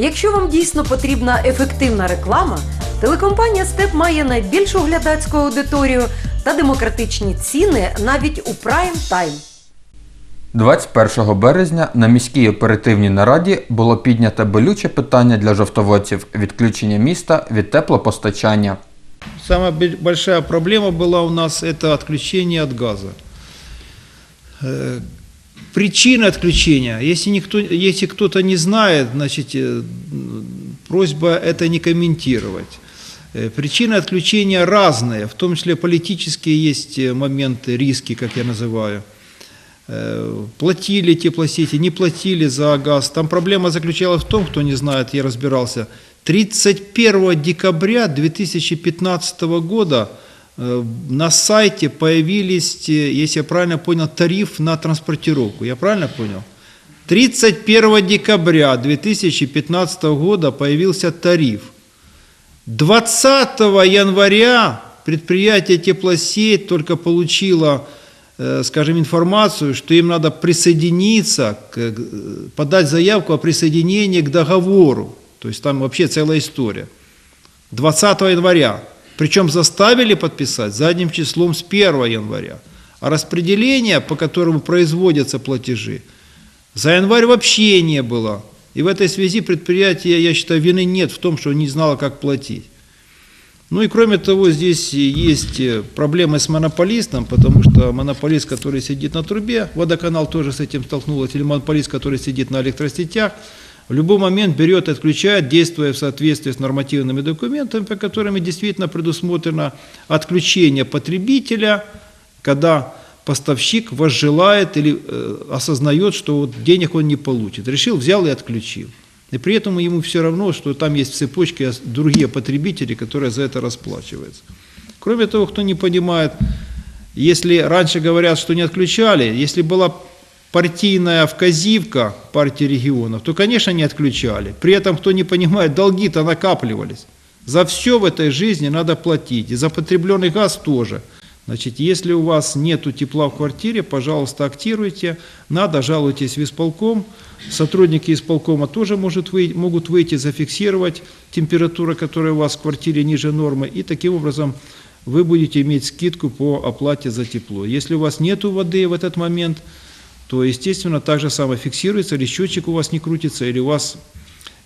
Якщо вам дійсно потрібна ефективна реклама, телекомпанія Степ має найбільшу глядацьку аудиторію та демократичні ціни навіть у прайм тайм. 21 березня на міській оперативній нараді було піднято болюче питання для жовтоводців відключення міста від теплопостачання. Самая большая проблема была у нас это отключение от газа. Причина отключения, если, никто, если кто-то не знает, значит, э, просьба это не комментировать. Э, Причины отключения разные, в том числе политические есть э, моменты, риски, как я называю. Платили теплосети, не платили за газ. Там проблема заключалась в том, кто не знает, я разбирался. 31 декабря 2015 года на сайте появились, э, если я правильно понял, тариф на транспортировку. Я правильно понял? 31 декабря 2015 года появился тариф. 20 января предприятие Теплосеть только получило, э, скажем, информацию, что им надо присоединиться, э, подать заявку о присоединении к договору. То есть там вообще целая история. 20 января. Причем заставили подписать задним числом с 1 января. А распределение, по которому производятся платежи, за январь вообще не было. И в этой связи предприятие, я считаю, вины нет в том, что не знало, как платить. Ну и кроме того, здесь есть э, проблемы с монополистом, потому что монополист, который сидит на трубе, водоканал тоже с этим столкнулся, или монополист, который сидит на электросетях, в любой момент берет и отключает, действуя в соответствии с нормативными документами, по которым действительно предусмотрено отключение потребителя, когда поставщик возжелает или э, осознает, что вот денег он не получит. Решил, взял и отключил. И при этом ему все равно, что там есть в цепочке ос- другие потребители, которые за это расплачиваются. Кроме того, кто не понимает, если раньше говорят, что не отключали, если была партийная вказивка партии регионов, то, конечно, не отключали. При этом, кто не понимает, долги-то накапливались. За все в этой жизни надо платить. И за потребленный газ тоже. Значит, если у вас нет тепла в квартире, пожалуйста, актируйте. Надо, жалуйтесь в исполком. Сотрудники исполкома тоже может вы- могут выйти, зафиксировать температуру, которая у вас в квартире ниже нормы. И таким образом вы будете иметь скидку по оплате за тепло. Если у вас нет воды в этот момент, то, естественно, так же самое фиксируется, или счетчик у вас не крутится, или у вас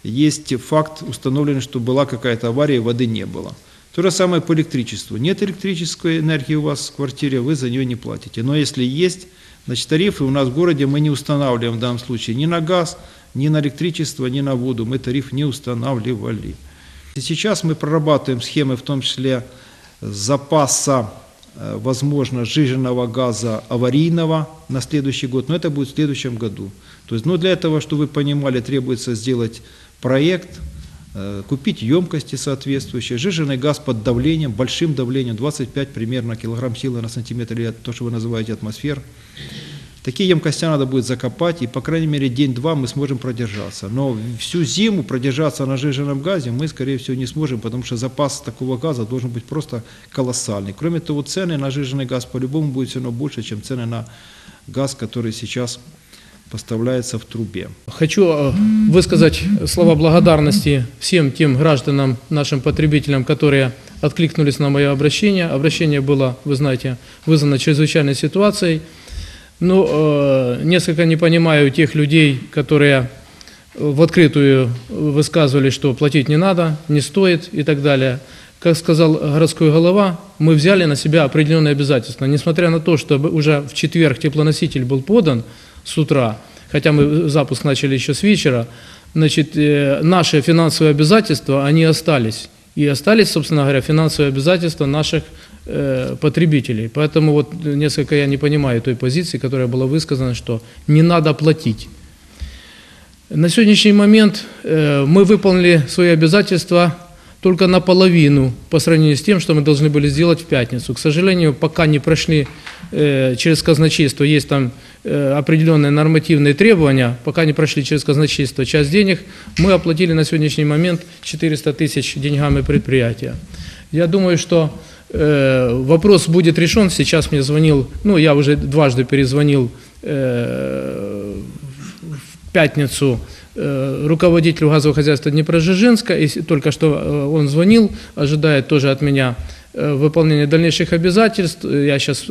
есть факт установленный, что была какая-то авария, воды не было. То же самое по электричеству. Нет электрической энергии у вас в квартире, вы за нее не платите. Но если есть, значит, тарифы у нас в городе мы не устанавливаем в данном случае ни на газ, ни на электричество, ни на воду. Мы тариф не устанавливали. И сейчас мы прорабатываем схемы, в том числе запаса, возможно, сжиженного газа аварийного на следующий год, но это будет в следующем году. То есть, ну, для этого, чтобы вы понимали, требуется сделать проект, э, купить емкости соответствующие, сжиженный газ под давлением, большим давлением, 25 примерно килограмм силы на сантиметр, или то, что вы называете атмосфер. Такие емкости надо будет закопать, и, по крайней мере, день-два мы сможем продержаться. Но всю зиму продержаться на сжиженном газе мы, скорее всего, не сможем, потому что запас такого газа должен быть просто колоссальный. Кроме того, цены на сжиженный газ по-любому будут все равно больше, чем цены на газ, который сейчас поставляется в трубе. Хочу э, высказать слова благодарности всем тем гражданам, нашим потребителям, которые откликнулись на мое обращение. Обращение было, вы знаете, вызвано чрезвычайной ситуацией. Но э, несколько не понимаю тех людей, которые в открытую высказывали, что платить не надо, не стоит и так далее. Как сказал городской голова, мы взяли на себя определенные обязательства. Несмотря на то, что уже в четверг теплоноситель был подан с утра, хотя мы запуск начали еще с вечера, значит, э, наши финансовые обязательства, они остались. И остались, собственно говоря, финансовые обязательства наших э, потребителей. Поэтому вот несколько я не понимаю той позиции, которая была высказана, что не надо платить. На сегодняшний момент э, мы выполнили свои обязательства только наполовину по сравнению с тем, что мы должны были сделать в пятницу. К сожалению, пока не прошли э, через казначейство, есть там э, определенные нормативные требования, пока не прошли через казначейство часть денег, мы оплатили на сегодняшний момент 400 тысяч деньгами предприятия. Я думаю, что э, вопрос будет решен. Сейчас мне звонил, ну, я уже дважды перезвонил э, в пятницу э, руководителю газового хозяйства Днепродзержинска, и только что э, он звонил, ожидает тоже от меня выполнения дальнейших обязательств. Я сейчас,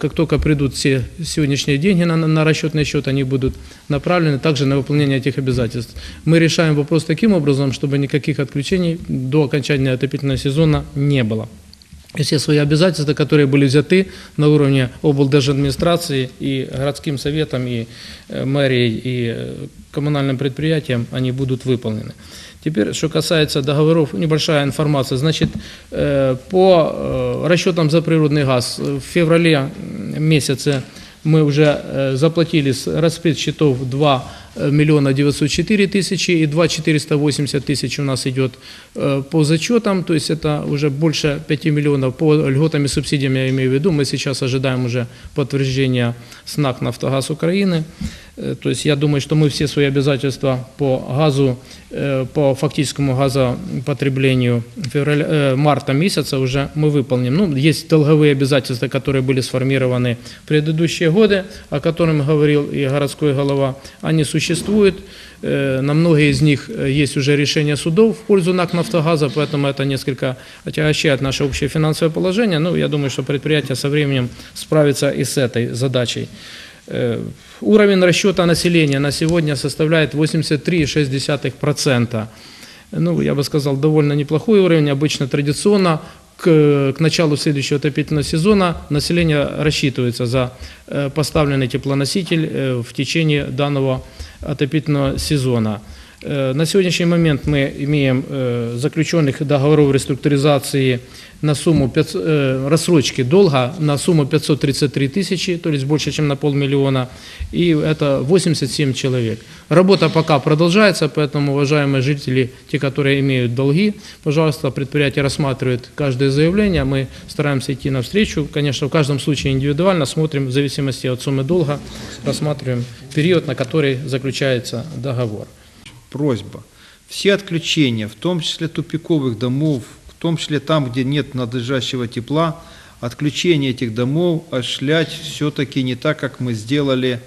как только придут все сегодняшние деньги на, на расчетный счет, они будут направлены также на выполнение этих обязательств. Мы решаем вопрос таким образом, чтобы никаких отключений до окончания отопительного сезона не было. Все свои обязательства, которые были взяты на уровне облдержадминистрации и городским советом, и э, мэрией, и э, коммунальным предприятиям, они будут выполнены. Теперь, что касается договоров, небольшая информация. Значит, э, по расчетам за природный газ в феврале месяце мы уже заплатили с распредсчетов 2 миллиона 904 тысячи и 2 480 тысяч у нас идет э, по зачетам, то есть это уже больше 5 миллионов по льготам и субсидиям, я имею в виду. Мы сейчас ожидаем уже подтверждения СНАК «Нафтогаз Украины». Э, То есть я думаю, что мы все свои обязательства по газу, э, по фактическому газопотреблению февраля, э, марта месяца уже мы выполним. Ну, есть долговые обязательства, которые были сформированы в предыдущие годы, о которых говорил и городской голова. Они существуют. Э, На многие из них э, есть уже решение судов в пользу НАК «Нафтогаза», поэтому это несколько отягощает наше общее финансовое положение. Ну, я думаю, что предприятие со временем справится и с этой задачей. Э, Уровень расчета населения на сегодня составляет 83,6%. Ну, я бы сказал, довольно неплохой уровень. Обычно традиционно к, к началу следующего отопительного сезона население рассчитывается за э, поставленный теплоноситель э, в течение данного отопительного сезона. Э, На сегодняшний момент мы имеем э, заключенных договоров реструктуризации на сумму 500, э, рассрочки долга на сумму 533 тысячи, то есть больше, чем на полмиллиона, и это 87 человек. Работа пока продолжается, поэтому, уважаемые жители, те, которые имеют долги, пожалуйста, предприятие рассматривает каждое заявление, мы стараемся идти навстречу, конечно, в каждом случае индивидуально смотрим в зависимости от суммы долга, рассматриваем период, на который заключается договор. Просьба. Все отключения, в том числе тупиковых домов, в том числе там, где нет надлежащего тепла, отключение этих домов осуществлять все-таки не так, как мы сделали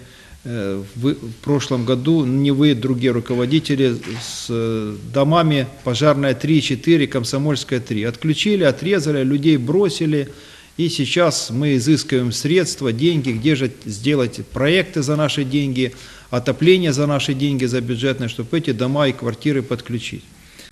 э, в, в прошлом году, не вы, другие руководители, с э, домами пожарная 3, 4, комсомольская 3. Отключили, отрезали, людей бросили, и сейчас мы изыскиваем средства, деньги, где же сделать проекты за наши деньги, отопление за наши деньги, за бюджетные, чтобы эти дома и квартиры подключить.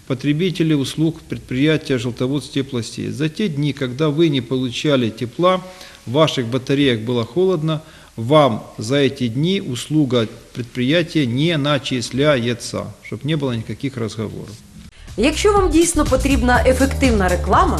Потребители услуг предприятия «Желтоводств теплосеть». За те дни, когда вы не получали тепла, в ваших батареях было холодно, вам за эти дни услуга предприятия не начисляется, чтобы не было никаких разговоров. Якщо вам дійсно потрібна ефективна реклама,